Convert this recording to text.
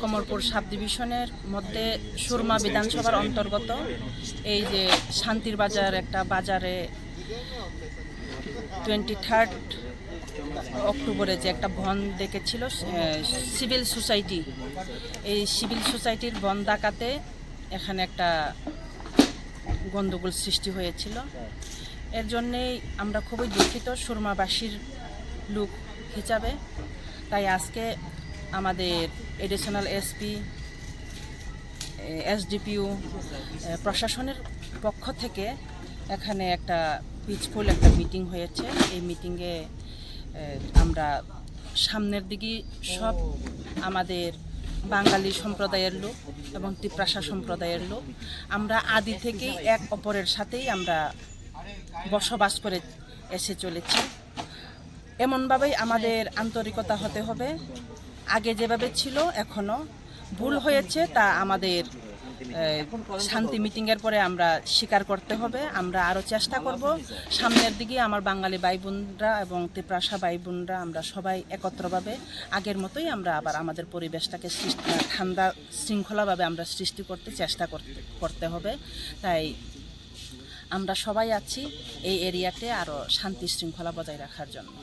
Kamalpur sub ডিভিশনের মধ্যে সুরমা বিধানসভার অন্তর্গত। এই যে শান্তির বাজার একটা বাজারে টোয়েন্টি থার্ড অক্টোবরে যে একটা বন ডেকেছিল সিভিল সোসাইটি এই সিভিল সোসাইটির বন ডাকাতে এখানে একটা গণ্ডগোল সৃষ্টি হয়েছিল। এর জন্যেই আমরা খুবই দুঃখিত সুরমাবাসীর লোক হিসাবে। তাই আজকে আমাদের এডিশনাল এসপি এসডিপিউ প্রশাসনের পক্ষ থেকে এখানে একটা পিচফুল একটা মিটিং হয়েছে। এই মিটিংয়ে আমরা সামনের দিকে সব আমাদের বাঙালি সম্প্রদায়ের লোক এবং তিপ্রাসা সম্প্রদায়ের লোক, আমরা আদি থেকেই এক অপরের সাথেই আমরা বসবাস করে এসে চলেছি। এমনভাবেই আমাদের আন্তরিকতা হতে হবে। আগে যেভাবে ছিল, এখনও ভুল হয়েছে, তা আমাদের শান্তি মিটিংয়ের পরে আমরা স্বীকার করতে হবে। আমরা আরও চেষ্টা করব। সামনের দিকে আমার বাঙালি ভাই বোনরা এবং তিপ্রাসা ভাই বোনরা আমরা সবাই একত্রভাবে আগের মতোই আমরা আবার আমাদের পরিবেশটাকে সৃষ্টি, ঠান্ডা শৃঙ্খলাভাবে আমরা সৃষ্টি করতে চেষ্টা করতে করতে হবে। তাই আমরা সবাই আছি এই এরিয়াতে আরও শান্তি শৃঙ্খলা বজায় রাখার জন্য।